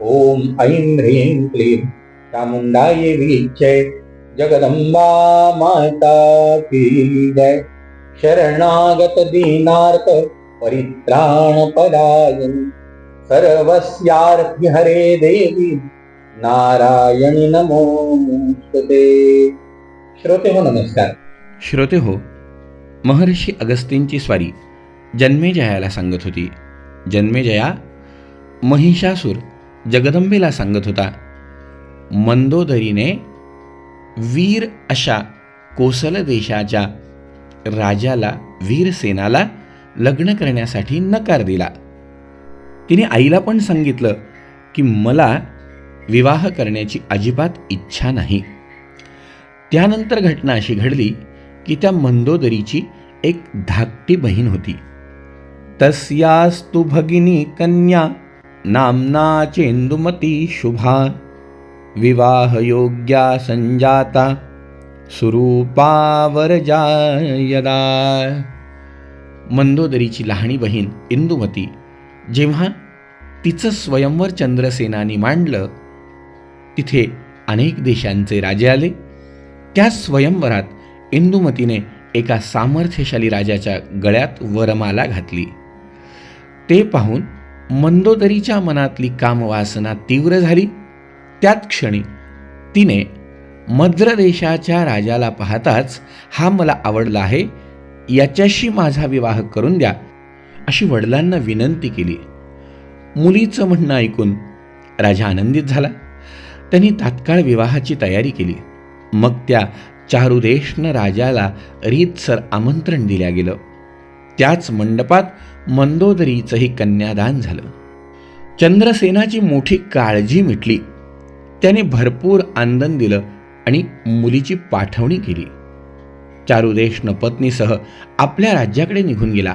ॐ ऐं ह्रीं क्लीं चामुंडाय वीक्षे जगदम्बा माता की जय। शरणागत दीनार्थ परित्राण पदायन हरे देवी नारायणी नमो श्रोते हो नमस्कार। श्रोते हो महर्षी अगस्तींची स्वारी जन्मेजयाला सांगत होती. जन्मेजया महिषासूर जगदंबेला सांगत होता मंदोदरीने वीर अशा कोसल देशाच्या राजाला वीरसेनाला लग्न करण्यासाठी नकार दिला. तिने आईला पण सांगितलं की मला विवाह करण्याची अजिबात इच्छा नाही. त्यानंतर घटना अशी घडली की त्या मंदोदरीची एक धाकटी बहीण होती. तस्यास्तु भगिनी कन्या नामना चेंदुमती शुभा विवाहयोग्या संजाता सुरूपावरजा यदा। मंदोदरीची लहाणी बहीण इंदुमती जेव्हा तिचं स्वयंवर चंद्रसेनानी मांडलं तिथे अनेक देशांचे राजे आले. त्या स्वयंवरात इंदुमतीने एका सामर्थ्यशाली राजाच्या गळ्यात वरमाला घातली. ते पाहून मंदोदरीच्या मनातली कामवासना तीव्र झाली. त्याच क्षणी तिने मद्र देशाच्या राजाला पाहताच हा मला आवडला आहे याच्याशी माझा विवाह करून द्या अशी वडिलांना विनंती केली. मुलीचं म्हणणं ऐकून राजा आनंदित झाला. त्यांनी तात्काळ विवाहाची तयारी केली. मग त्या चारुदेशनं राजाला रीतसर आमंत्रण दिल्या गेलं. त्याच मंडपात मंदोदरीचंही कन्यादान झालं. चंद्रसेनाची मोठी काळजी मिटली. त्याने भरपूर आनंद दिलं आणि मुलीची पाठवणी केली. चारुदेशनं पत्नीसह आपल्या राज्याकडे निघून गेला.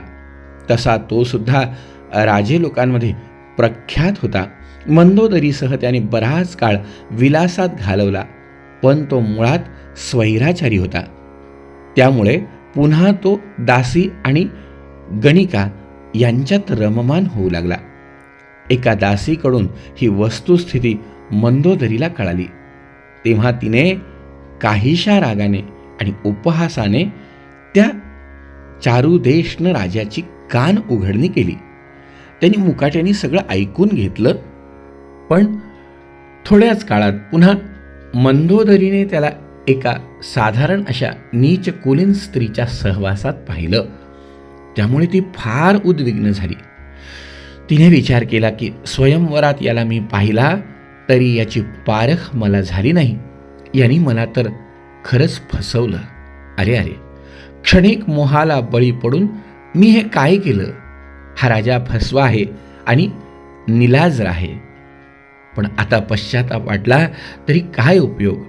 तसा तो सुद्धा राजे लोकांमध्ये प्रख्यात होता. मंदोदरीसह त्याने बराच काळ विलासात घालवला पण तो मुळात स्वैराचारी होता. त्यामुळे पुन्हा तो दासी आणि गणिका यांच्यात रममान होऊ लागला. एका दासीकडून ही वस्तुस्थिती मंदोदरीला कळाली. तेव्हा तिने काहीशा रागाने आणि उपहासाने त्या चारुदेशनं राजाची कान उघडणी केली. त्यांनी मुकाट्याने सगळं ऐकून घेतलं पण थोड्याच काळात पुन्हा मंदोदरीने त्याला एका साधारण अशा नीच कुलीन स्त्रीच्या सहवासात पाहिलं. त्यामुळे ती फार उद्विग्न झाली. तिने विचार केला की स्वयंवरात याला मी पाहिला तरी याची पारख मला झाली नाही. यांनी मला तर खरंच फसवलं. अरे अरे क्षणिक मोहाला बळी पडून मी हे काय केलं? हा राजा फसवा आहे आणि निलाजर आहे पण आता पश्चाताप वाटला तरी काय उपयोग?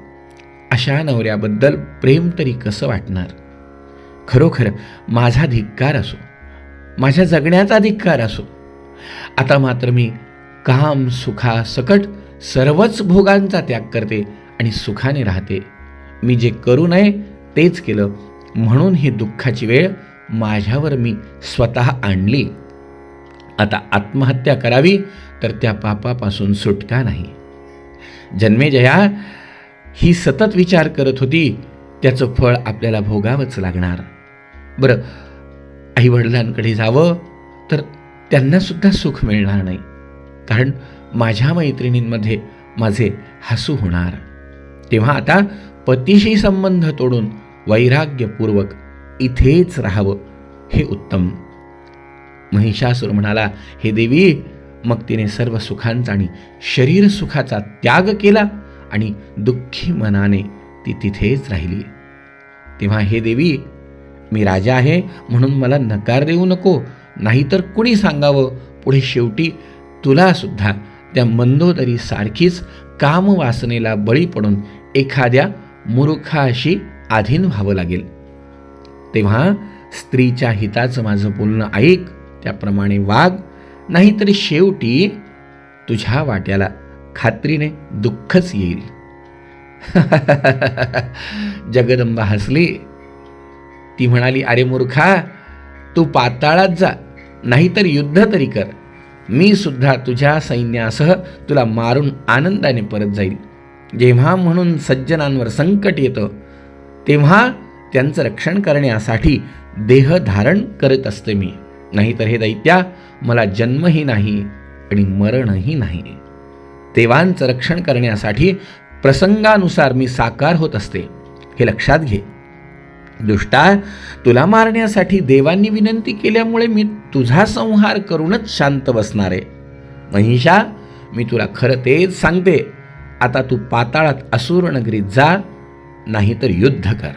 अशा नवऱ्याबद्दल प्रेम तरी कसं वाटणार? खरोखर माझा धिक्कार असो माझ्या जगण्याचा धिक्कार असो. आता मात्र मी काम सुखा सकट सर्वच भोगांचा त्याग करते आणि सुखाने राहते. मी जे करू नये तेच केलं म्हणून ही दुःखाची वेळ माझ्यावर मी स्वतः आणली. आता आत्महत्या करावी तर त्या पापापासून सुटका नाही. जन्मेजया ही सतत विचार करत होती त्याचं फळ आपल्याला भोगावंच लागणार. बरं आईवडिलांकडे जावं तर त्यांनासुद्धा सुख मिळणार नाही. कारण माझ्या मैत्रिणींमध्ये माझे हसू होणार. तेव्हा आता पतीशी संबंध तोडून वैराग्यपूर्वक इथेच राहावं हे उत्तम. महिषासूर म्हणाला हे देवी मग तिने सर्व सुखांचा आणि शरीर सुखाचा त्याग केला आणि दुःखी मनाने ती तिथेच राहिली. तेव्हा हे देवी मी राजा आहे म्हणून मला नकार देऊ नको. नाहीतर कुणी सांगावं? पुढे शेवटी तुलासुद्धा त्या मंदोदरी सारखीच कामवासनेला बळी पडून एखाद्या मूर्खाशी आधीन व्हावं लागेल. तेव्हा स्त्रीच्या हिताचं माझं बोलणं ऐक त्याप्रमाणे वाग. नाहीतरी शेवटी तुझ्या वाट्याला खात्रीने दुःखच येईल. जगदंबा हसली. ती म्हणाली अरे मूर्खा तू पाताळात जा नाहीतर युद्ध तरी कर. मी सुद्धा तुझ्या सैन्यासह तुला मारून आनंदाने परत जाईल जेव्हा म्हणून सज्जनांवर संकट येतं तेव्हा त्यांचं रक्षण करण्यासाठी देह धारण करत असते मी. नाहीतर हे दैत्या मला जन्मही नाही आणि मरणही नाही. देवांचं रक्षण करण्यासाठी प्रसंगानुसार मी साकार होत असते. हे लक्षात घे. दुष्टा तुला मारण्यासाठी देवांनी विनंती केल्यामुळे मी तुझा संहार करूनच शांत बसणार आहे. महिषा मी तुला खरं तेच सांगते. आता तू पाताळात असुर नगरीत जा नाहीतर युद्ध कर.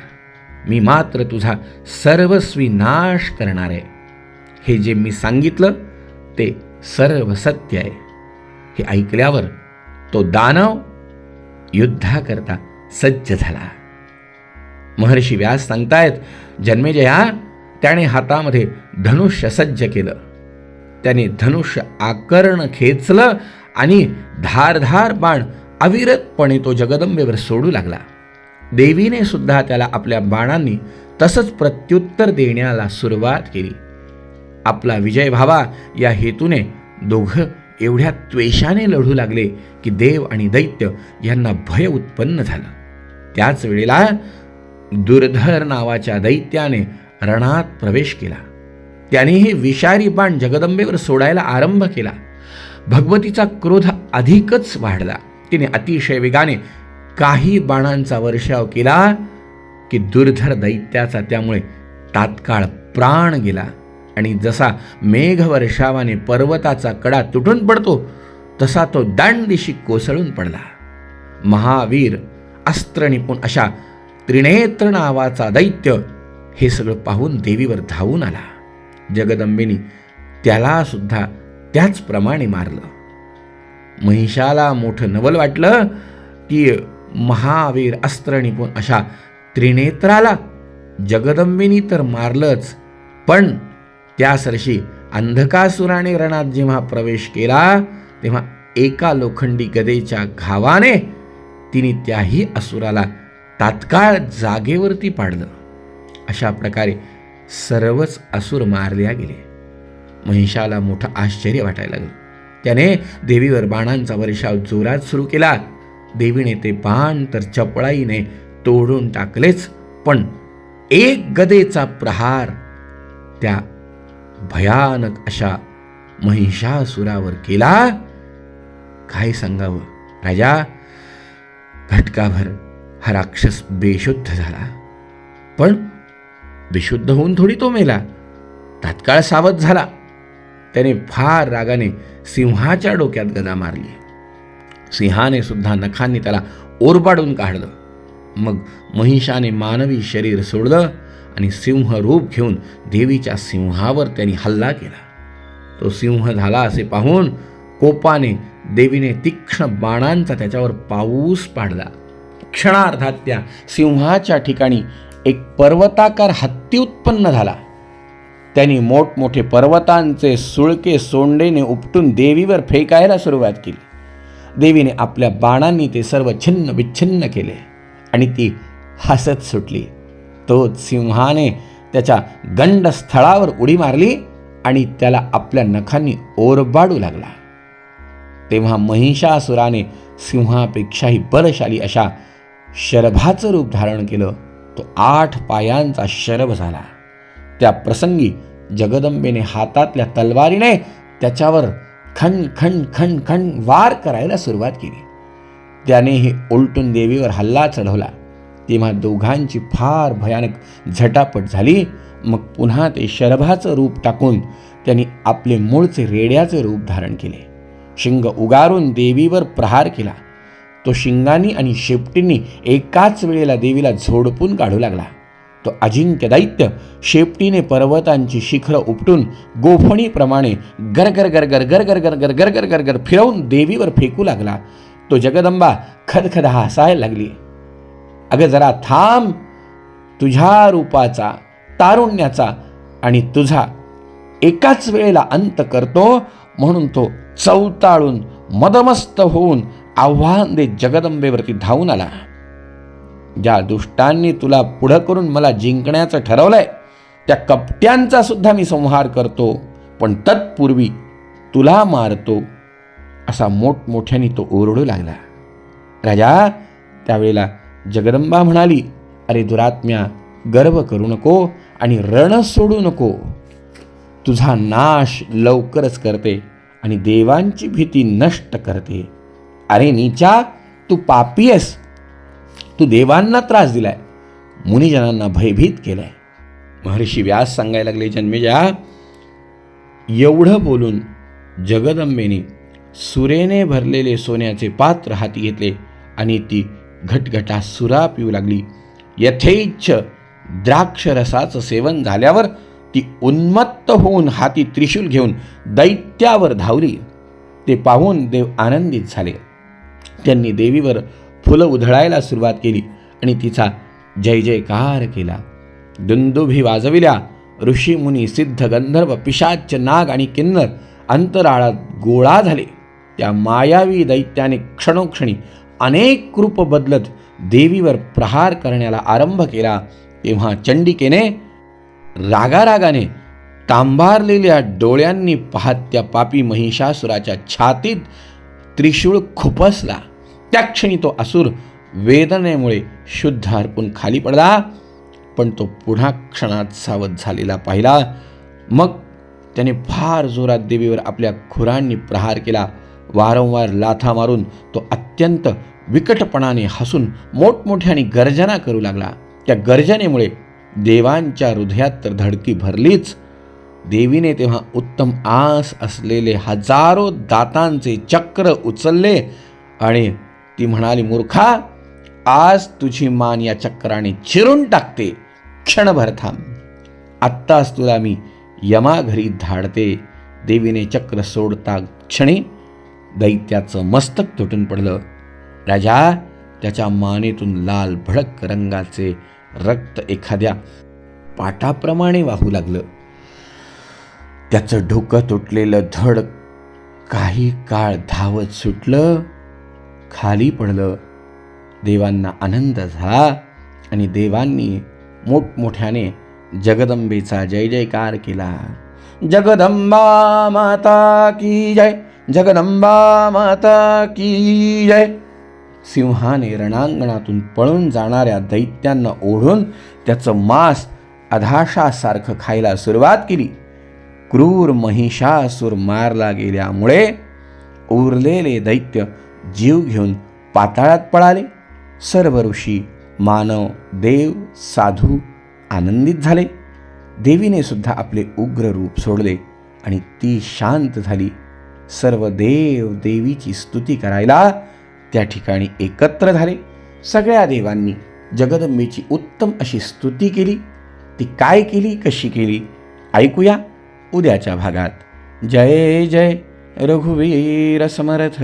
मी मात्र तुझा सर्वस्वी नाश करणार आहे. हे जे मी सांगितलं ते सर्व सत्य आहे. हे ऐकल्यावर तो दानव युद्धाकरता सज्ज झाला. महर्षी व्यास सांगतायत जन्मेजया त्याने हातामध्ये धनुष्य सज्ज केलं. त्याने धनुष्य आकर्ण खेचलं आणि धारधार बाण अविरतपणे तो जगदंबेवर सोडू लागला. देवीने सुद्धा त्याला आपल्या बाणांनी तसंच प्रत्युत्तर देण्याला सुरुवात केली. आपला विजय व्हावा या हेतूने दोघं एवढ्या त्वेषाने लढू लागले की देव आणि दैत्य यांना भय उत्पन्न झालं. त्याच वेळेला दुर्धर नावाच्या दैत्याने रणात प्रवेश केला. त्यानेही विषारी बाण जगदंबेवर सोडायला आरंभ केला. भगवतीचा क्रोध अधिकच वाढला. तिने अतिशय वेगाने काही बाणांचा वर्षाव केला की दुर्धर दैत्याचा त्यामुळे तात्काळ प्राण गेला. आणि जसा मेघवर्षावाने पर्वताचा कडा तुटून पडतो तसा तो दांडदिशी कोसळून पडला. महावीर अस्त्र निपुण अशा त्रिनेत्र नावाचा दैत्य हे सगळं पाहून देवीवर धावून आला. जगदंबेनी त्याला सुद्धा त्याचप्रमाणे मारलं. महिषाला मोठं नवल वाटलं की महावीर अस्त्र निपुण अशा त्रिनेत्राला जगदंबेनी तर मारलंच पण त्या सरशी अंधकासुराने रणात जेव्हा प्रवेश केला तेव्हा एका लोखंडी गदेच्या घावाने तिने त्याही असुराला तात्काळ जागेवरती पाडलं. अशा प्रकारे सर्वच असुर मारल्या गेले. महिषाला मोठं आश्चर्य वाटायला लागलं. त्याने देवीवर बाणांचा वर्षाव जोरात सुरू केला. देवीने ते बाण तर चपळाईने तोडून टाकलेच पण एक गदेचा प्रहार त्या भयानक अशा महिषासुरावर केला. काय सांगावं? राजा घटकाभर हा राक्षस बेशुद्ध झाला. पण बेशुद्ध होऊन थोडी तो मेला. तात्काळ सावध झाला. त्याने फार रागाने सिंहाच्या डोक्यात गदा मारली. सिंहाने सुद्धा नखांनी त्याला ओरबाडून काढलं. मग महिषाने मानवी शरीर सोडलं आणि सिंह रूप घेऊन देवीच्या सिंहावर त्यांनी हल्ला केला. तो सिंह झाला असे पाहून कोपाने देवीने तीक्ष्ण बाणांचा त्याच्यावर पाऊस पाडला. क्षणार्धात त्या सिंहाच्या ठिकाणी एक पर्वताकार हत्ती उत्पन्न झाला. त्यांनी मोठमोठे पर्वतांचे सुळके सोंडेने उपटून देवीवर फेकायला सुरुवात केली. देवीने आपल्या बाणांनी ते सर्व छिन्न विच्छिन्न केले आणि ती हसत सुटली. तोच सिंहाने त्याच्या गंडस्थळावर उडी मारली आणि त्याला आपल्या नखांनी ओरबाडू लागला. तेव्हा महिषासुराने सिंहापेक्षाही बलशाली अशा शरभाचं रूप धारण केलं तो आठ पायांचा शरभ झाला. त्या प्रसंगी जगदंबेने हातातल्या तलवारीने त्याच्यावर खण खण खण खण वार करायला सुरुवात केली. त्याने हे उलटून देवीवर हल्ला चढवला. तेव्हा दोघांची फार भयानक झटापट झाली. मग पुन्हा ते शरभाचं रूप टाकून त्यांनी आपले मूळचे रेड्याचे रूप धारण केले. शिंग उगारून देवीवर प्रहार केला. तो शिंगानी आणि शेपटींनी एकाच वेळेला देवीला झोडपून काढू लागला. तो अजिंक्य दैत्य शेपटीने पर्वतांची शिखरं उपटून गोफणीप्रमाणे गरगर गरगर गरगर गरगर गरगर गरगर फिरवून देवीवर फेकू लागला तो जगदंबा खदखद हसायला लागली अगं जरा थांब तुझ्या रूपाचा तारुण्याचा आणि तुझा एकाच वेळेला अंत करतो म्हणून तो चवताळून मदमस्त होऊन आव्हान देत जगदंबेवरती धावून आला. ज्या दुष्टांनी तुला पुढं करून मला जिंकण्याचं ठरवलंय त्या कपट्यांचा सुद्धा मी संहार करतो पण तत्पूर्वी तुला मारतो असा मोठमोठ्याने तो ओरडू लागला. राजा त्यावेळेला जगदंबा म्हणाली अरे दुरात्म्या गर्व करू नको आणि रण सोडू नको. तुझा नाश लवकरच करते आणि देवांची भीती नष्ट करते. अरे नीचा तू पापी आहेस. तू देवांना त्रास दिलाय. मुनिजनांना भयभीत केलाय. महर्षी व्यास सांगायला लागले जन्मेजा एवढं बोलून जगदंबेने सुरेने भरलेले सोन्याचे पात्र हाती घेतले आणि ती घटघटा सुरा पिऊ लागली. यथेच्छ द्राक्षरसाचं सेवन झाल्यावर ती उन्मत्त होऊन हाती त्रिशूल घेऊन दैत्यावर धावली. ते पाहून देव आनंदित झाले. त्यांनी देवीवर फुलं उधळायला सुरुवात केली आणि तिचा जय जयकार केला. दुंदुभी वाजविल्या. ऋषी मुनी सिद्ध गंधर्व पिशाच नाग आणि किन्नर अंतराळात गोळा झाले. त्या मायावी दैत्याने क्षणोक्षणी अनेक रूप बदलत देवीवर प्रहार करण्याला आरंभ केला. तेव्हा चंडिकेने रागारागाने तांबारलेल्या डोळ्यांनी पाहत त्या पापी महिषासुराच्या छातीत त्रिशूळ खुपसला. त्या क्षणी तो असुर वेदनेमुळे शुद्ध हरपून खाली पडला. पण तो पुन्हा क्षणात सावध झालेला पाहिला. मग त्याने फार जोरात देवीवर आपल्या खुरांनी प्रहार केला. वारंवार लाथा मारून तो अत्यंत विकटपणाने हसून मोठमोठ्याने गर्जना करू लागला. त्या गर्जनेमुळे देवांच्या हृदयात तर धडकी भरलीच. देवीने तेव्हा उत्तम आस असलेले हजारो दातांचे चक्र उचलले आणि ती म्हणाली मूर्खा आज तुझी मान या चक्राने चिरून टाकते. क्षणभर थांब. आत्ताच तुला मी यमाघरी धाडते. देवीने चक्र सोडता क्षणी दैत्याचं मस्तक तुटून पडलं. राजा त्याच्या मानेतून लाल भडक रंगाचे रक्त एखाद्या पाटाप्रमाणे वाहू लागलं. त्याचं डोकं तुटलेलं धड काही काळ धावत सुटलं. खाली पडलं. देवांना आनंद झाला आणि देवांनी मोठमोठ्याने जगदंबेचा जय जयकार केला. जगदंबा माता की जय जगदंबा माता की जय. सिंहाने रणांगणातून पळून जाणाऱ्या दैत्यांना ओढून त्याचं मांस अधाशासारखं खायला सुरुवात केली. क्रूर महिषासूर मारला गेल्यामुळे उरलेले दैत्य जीव घेऊन पाताळात पळाले. सर्व ऋषी मानव देव साधू आनंदित झाले. देवीने सुद्धा आपले उग्र रूप सोडले आणि ती शांत झाली. सर्व देव देवीची स्तुती करायला त्या ठिकाणी एकत्र झाले. सगळ्या देवांनी जगदंबेची उत्तम अशी स्तुती केली. ती काय केली कशी केली ऐकूया उद्याच्या भागात. जय जय. रघुवीर समर्थ।